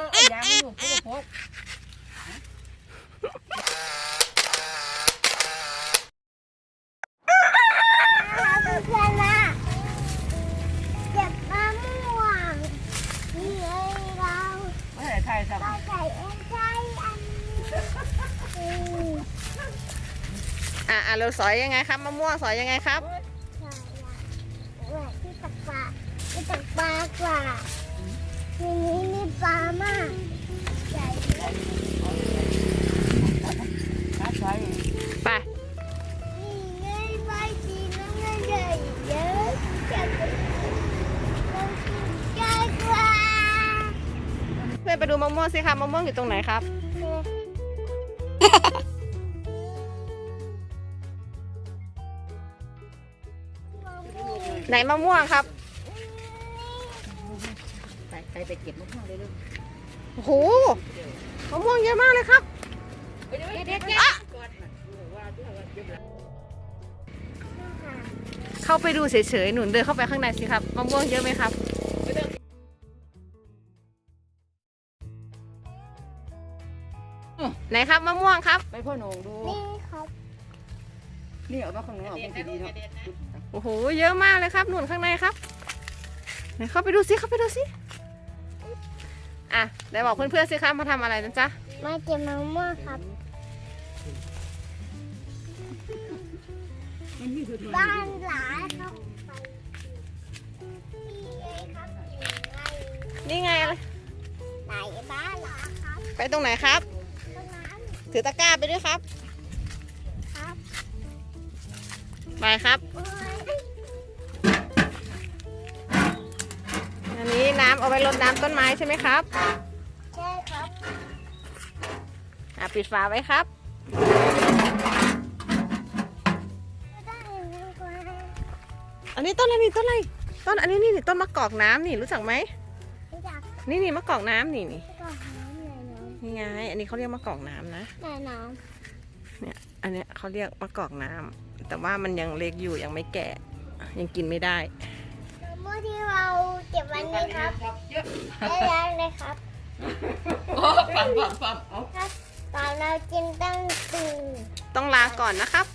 เอาเอายางไม่อยู่พูดพกเพื่อนนะเก็บมะม่วงนี่เราไม่ใช่ไทยสับเราใส่เองใช่อันนี้อืมอะอะเราสอยยังไงครับมะม่วงสอยยังไงครับใช่ที่ตักปลาที่ตักปลากว่าที ปลามากใหญ่ขาใส่ไปนี่ไงใบสีน้ำเงินใหญ่เยอะจังเรากินใกล้กว่าเพื่อนไปดูมะม่วงสิครับมะม่วงอยู่ตรงไหนครับ ไหนมะม่วงครับ ไปไปไปเก็บมะม่วงเลยลูกโอ้โหมะม่วงเยอะมากเลยครับเด็ดเด็ดอะเข้าไปดูเฉยๆ หนุนเดินเข้าไปข้างในสิครับมะม่วงเยอะไหมครับ ไหนครับมะม่วงครับ ไปพ่อหนงดูนี่ครับ นี่เอามาข้างนอกเป็นสีดีเนาะโอ้โห เยอะมากเลยครับ หนุนข้างในครับ ไหนเข้าไปดูสิเข้าไปดูสิ อะไหนบอกเพื่อนๆสิครับมาทำอะไรนะจ๊ะมาเก็บมะม่วงครับมันมีสุดบ้านหลานเข้าไปนี่ไงครับนี่ไงนี่ไงอะไรไหนบ้านหลานครับไปตรงไหนครับตรงนั้นถือตะกร้าไปด้วยครับครับไปครับโอ้ย เอาไว้รดน้ำต้นไม้ใช่ไหมครับ ใช่ครับ อะปิดฝาไว้ครับไม่ได้นะกว่าอันนี้ต้นอะไรนี่ต้นอะไร ต้นอันนี้นี่นี่ต้นมะกอกน้ำนี่รู้จักไหมไม่อยากนี่นี่มะกอกน้ำนี่นี่ก่อนน้ำเลยน้นี่ไง อันนี้เขาเรียกมะกอกน้ำนะำแต่น้เนี่ย อันเนี้ยเขาเรียกมะกอกน้ำแต่ว่ามันยังเล็กอยู่ยังไม่แก่ ยังกินไม่ได้ำมะม่วงที่เรา เก็บวันนี้ครับเยอะได้แล้วเลยครับโอ้ปั๊มปั๊มปั๊มเอาครับตอนเรากินต้องตื่น ต้องลาก่อนนะครับ